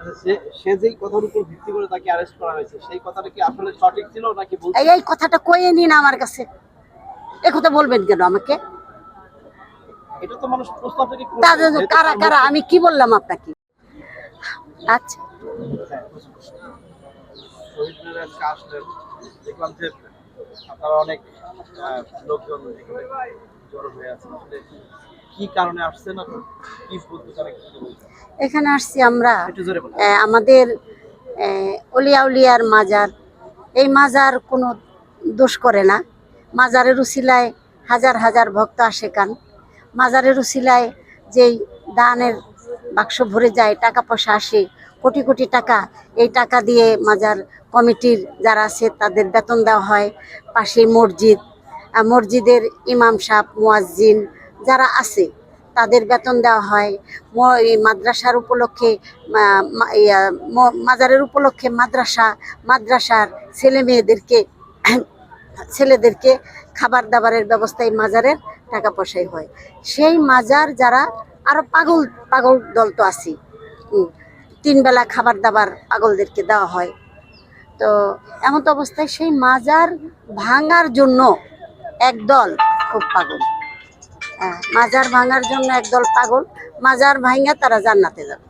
আচ্ছা, সে- যেই কথার উপর ভিত্তি করে তাকে অ্যারেস্ট করা হয়েছে সেই কথাটা কি আসলে সঠিক ছিল নাকি এই কথাটা কয়ে নিন আমার কাছে। এ কথা বলবেন কেন আমাকে? এটা তো মানুষ প্রশ্ন করছে। কারা কারা আমি কি বললাম আপনাকে? আচ্ছা। দেখলাম যে আপনারা অনেক লোকজন জড়ো হয়ে আছে আসলে কি কারণে আসছেন আর কি বলতে চান একটু যদি বলতেন। এখানে আসছি আমরা আমাদের আহ, অলিয়া উলিয়ার মাজার। এই মাজার কোনো দোষ করে না। মাজারের উসিলায় হাজার হাজার ভক্ত আসে কান। মাজারের উসিলায় যেই দানের বাক্স ভরে যায় টাকা পয়সা আসে কোটি কোটি টাকা। এই টাকা দিয়ে মাজার কমিটির যারা আছে তাদের বেতন দেওয়া হয়। পাশে মসজিদ মসজিদের ইমাম সাহ মুয়াজ্জিন যারা আছে তাদের বেতন দেওয়া হয়। মাদ্রাসার উপলক্ষে মাজারের উপলক্ষে মাদ্রাসা মাদ্রাসার ছেলে মেয়েদেরকে ছেলেদেরকে খাবার দাবারের ব্যবস্থা এই মাজারের টাকা পয়সায় হয়। সেই মাজার যারা আরও পাগল পাগল দল তো আছি হুম, তিন বেলা খাবার দাবার পাগলদেরকে দেওয়া হয়। তো এমন তো অবস্থায় সেই মাজার ভাঙার জন্য একদল খুব পাগল। হ্যাঁ, মাজার ভাঙার জন্য একদল পাগল মাজার ভাঙা তারা জান্নাতে যাবে।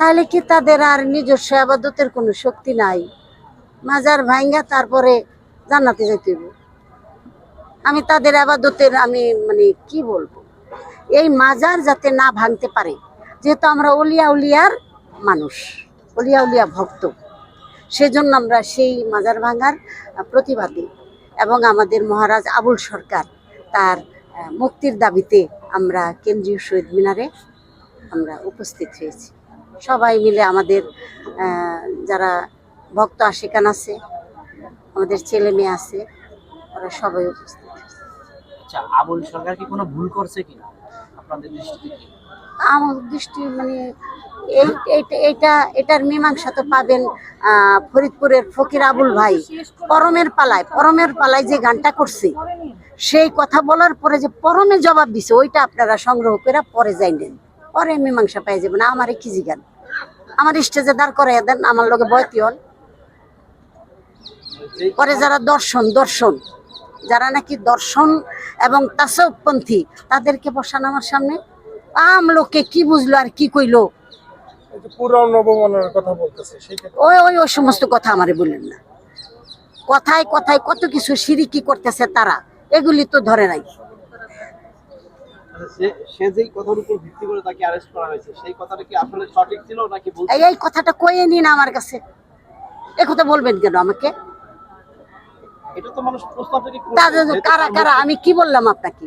তাহলে কি তাদের আর নিজস্ব আবাদতের কোনো শক্তি নাই? মাজার ভাঙা তারপরে জান্নাতে যেতে আমি তাদের আবাদতের আমি মানে কি বলব? এই মাজার যাতে না ভাঙতে পারে যেহেতু আমরা অলিয়া উলিয়ার মানুষ অলিয়া উলিয়া ভক্ত সেজন্য আমরা সেই মাজার ভাঙার প্রতিবাদী। এবং আমাদের মহারাজ আবুল সরকার তার মুক্তির দাবিতে আমরা কেন্দ্রীয় শহীদ মিনারে আমরা উপস্থিত হয়েছি সবাই মিলে আমাদের যারা ভক্ত আশিকান আছে, আমাদের ছেলে মেয়ে আছে, ওরা সবাই উপস্থিত। আচ্ছা আবুল সরকার কি কোনো ভুল করছে কিনা আপনাদের দৃষ্টিতে আমার দৃষ্টি মানে এই, এইটা- এটার মীমাংসা তো পাবেন ফরিদপুরের ফকির আবুল ভাই। পরমের পালায় পরমের পালায় যে গানটা করছে, সেই কথা বলার পরে যে পরমে জবাব দিছে, ওইটা আপনারা সংগ্রহ করে পরে যাইলেন পরে মীমাংসা পাই যাবেন আমার কি জিগান? আমার স্টেজে দাঁড় করে দেন, আমার লগে বয়তি হন। পরে যারা দর্শন দর্শন যারা নাকি দর্শন এবং তাসবপন্থী তাদেরকে বসান আমার সামনে। আম লোকে কি বুঝলো আর কি কইলো? এই যে পুরাণ নবমানের কথা বলতেছে ওই ওই ওই সমস্ত কথা আমারে বললেন না। কথায় কথায় কত কিছু সিরিকি করতেছে তারা এগুলি তো ধরে নাই। আচ্ছা, সে- সে যেই কথার উপর ভিত্তি করে তাকে অ্যারেস্ট করা হয়েছে সেই কথাটা কি আসলে সঠিক ছিল নাকি ভুল এই এই কথাটা কয়ে নিন আমার কাছে। এ কথা বলবেন কেন আমাকে? এটা তো মানুষ প্রশ্ন। তাদের যেহেতু কারা কারা আমি কি বললাম আপনাকে